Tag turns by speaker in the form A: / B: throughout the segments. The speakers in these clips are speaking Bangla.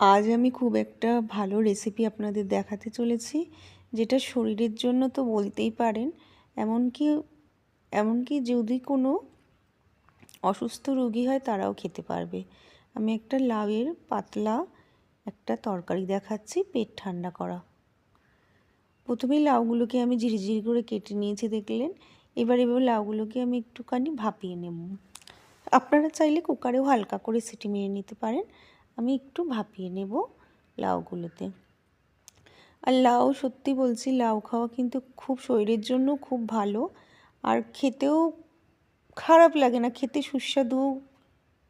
A: আজ আমি খুব একটা ভালো রেসিপি আপনাদের দেখাতে চলেছি, যেটা শরীরের জন্য তো বলতেই পারেন, এমনকি এমনকি যদি কোনো অসুস্থ রোগী হয় তারাও খেতে পারবে। আমি একটা লাউয়ের পাতলা একটা তরকারি দেখাচ্ছি, পেট ঠান্ডা করা। প্রথমেই লাউগুলোকে আমি ঝিরিঝিরি করে কেটে নিয়েছি, দেখলেন? এবার এবার লাউগুলোকে আমি একটুখানি ভাপিয়ে নেব। আপনারা চাইলে কুকারেও হালকা করে সিটি মেরে নিতে পারেন। আমি একটু ভাপিয়ে নেব লাউগুলোতে। আর লাউ সত্যি বলছি, লাউ খাওয়া কিন্তু খুব শরীরের জন্য খুব ভালো। আর খেতেও খারাপ লাগে না, খেতে সুস্বাদু।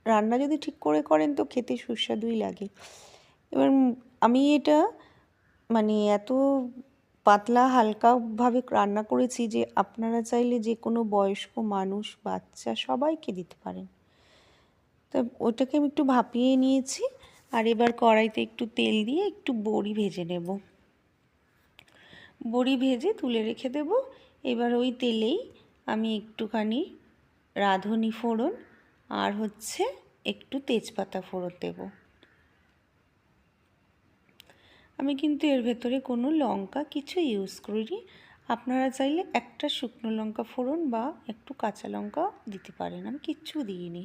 A: রান্না যদি ঠিক করে করেন তো খেতে সুস্বাদুই লাগে। এবার আমি এটা মানে এত পাতলা হালকাভাবে রান্না করেছি যে আপনারা চাইলে যে কোনো বয়স্ক মানুষ, বাচ্চা সবাইকে দিতে পারেন। তো ওটাকে আমি একটু ভাপিয়ে নিয়েছি। আর এবার কড়াইতে একটু তেল দিয়ে একটু বড়ি ভেজে নেব। বড়ি ভেজে তুলে রেখে দেব। এবার ওই তেলেই আমি একটুখানি রাঁধুনি ফোড়ন আর হচ্ছে একটু তেজপাতা ফোড়ন দেব। আমি কিন্তু এর ভেতরে কোনো লঙ্কা কিছু ইউজ করিনি। আপনারা চাইলে একটা শুকনো লঙ্কা ফোড়ন বা একটু কাঁচা লঙ্কা দিতে পারেন। আমি কিচ্ছু দিইনি।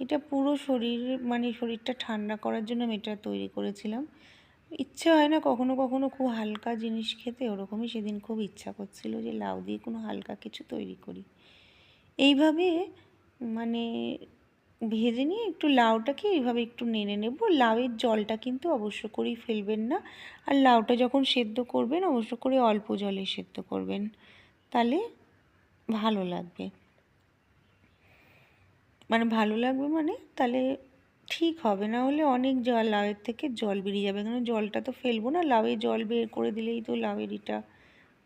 A: এটা পুরো শরীর মানে শরীরটা ঠান্ডা করার জন্য আমি এটা তৈরি করেছিলাম। ইচ্ছে হয় না কখনো কখনো খুব হালকা জিনিস খেতে, ওরকমই সেদিন খুব ইচ্ছা করছিল যে লাউ দিয়ে কোনো হালকা কিছু তৈরি করি। এইভাবে মানে ভেজে নিয়ে একটু লাউটাকে এইভাবে একটু নেড়ে নেব। লাউয়ের জলটা কিন্তু অবশ্য করেই ফেলবেন না। আর লাউটা যখন সেদ্ধ করবেন, অবশ্য করে অল্প জলে সেদ্ধ করবেন। তাহলে ভালো লাগবে। মানে ভালো লাগবে মানে তাহলে ঠিক হবে। না হলে অনেক জল, লাউয়ের থেকে জল বেরিয়ে যাবে। কারণ জলটা তো ফেলব না, লাউয়ে জল বের করে দিলেই তো লাউয়ের ইটা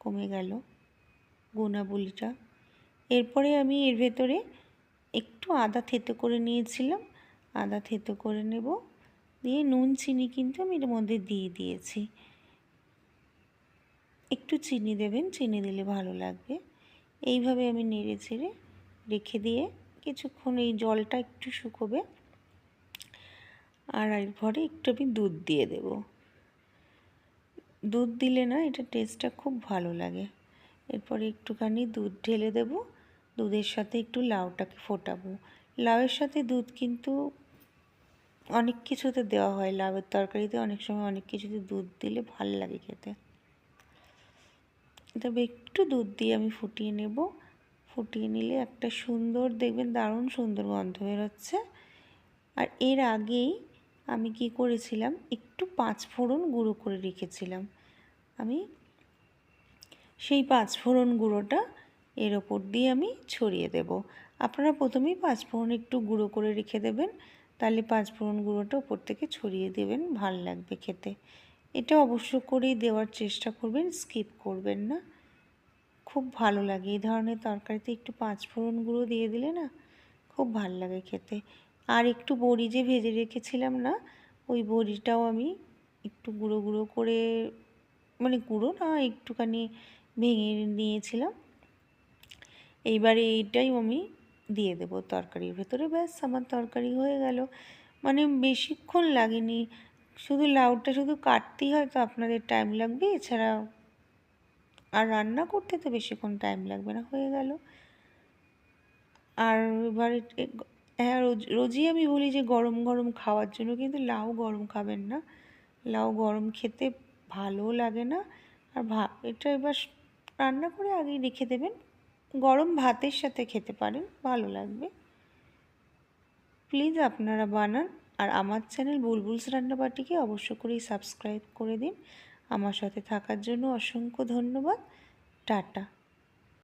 A: কমে গেল, গুণাবলীটা। এরপরে আমি এর ভেতরে একটু আদা থেতো করে নিয়েছিলাম। আদা থেতো করে নেব। দিয়ে নুন, চিনি কিন্তু আমি এর মধ্যে দিয়ে দিয়েছি। একটু চিনি দেবেন, চিনি দিলে ভালো লাগবে। এইভাবে আমি নেড়ে ছেড়ে রেখে দিয়ে কিছুক্ষণ এই জলটা একটু শুকোবে আর এরপরে একটু আমি দুধ দিয়ে দেব। দুধ দিলে না এটা টেস্টটা খুব ভালো লাগে। এরপরে একটুখানি দুধ ঢেলে দেব, দুধের সাথে একটু লাউটাকে ফোটাবো। লাউয়ের সাথে দুধ কিন্তু অনেক কিছুতে দেওয়া হয়, লাউয়ের তরকারিতে অনেক সময় অনেক কিছুতে দুধ দিলে ভালো লাগে খেতে। তবে একটু দুধ দিয়ে আমি ফুটিয়ে নেব। ফুটিয়ে নিলে একটা সুন্দর, দেখবেন দারুণ সুন্দর গন্ধ বেরোচ্ছে। আর এর আগেই আমি কি করেছিলাম, একটু পাঁচ ফোড়ন গুঁড়ো করে রেখেছিলাম। আমি সেই পাঁচ ফোড়ন গুঁড়োটা এর ওপর দিয়ে আমি ছড়িয়ে দেব। আপনারা প্রথমেই পাঁচ ফোড়ন একটু গুঁড়ো করে রেখে দেবেন, তাহলে পাঁচ ফোড়ন গুঁড়োটা ওপর থেকে ছড়িয়ে দেবেন, ভালো লাগবে খেতে। এটা অবশ্য করেই দেওয়ার চেষ্টা করবেন, স্কিপ করবেন না। খুব ভালো লাগে। এই ধরনের তরকারিতে একটু পাঁচ ফোড়ন গুঁড়ো দিয়ে দিলে না খুব ভালো লাগে খেতে। আর একটু বড়ি যে ভেজে রেখেছিলাম না, ওই বড়িটাও আমি একটু গুঁড়ো গুঁড়ো করে মানে গুঁড়ো না, একটুখানি ভেঙে নিয়েছিলাম। এইবারে এইটাই আমি দিয়ে দেবো তরকারির ভেতরে। ব্যাস, আমার তরকারি হয়ে গেল। মানে বেশিক্ষণ লাগেনি। শুধু লাউটা শুধু কাটতেই হয়তো আপনাদের টাইম লাগবে? এছাড়া আর রান্না করতে তো বেশিক্ষণ টাইম লাগবে না, হয়ে গেল। আর এবার হ্যাঁ রোজ, রোজই আমি বলি যে গরম গরম খাওয়ার জন্য কিন্তু লাউ গরম খাবেন না। লাউ গরম খেতে ভালোও লাগে না। আর ভা, এটা এবার রান্না করে আগেই রেখে দেবেন। গরম ভাতের সাথে খেতে পারেন, ভালো লাগবে। প্লিজ আপনারা বানান। আর আমার চ্যানেল বুলবুলস রান্নাবাটিকে অবশ্য করেই সাবস্ক্রাইব করে দিন। আমার সাথে থাকার জন্য অসংখ্য ধন্যবাদ। টাটা।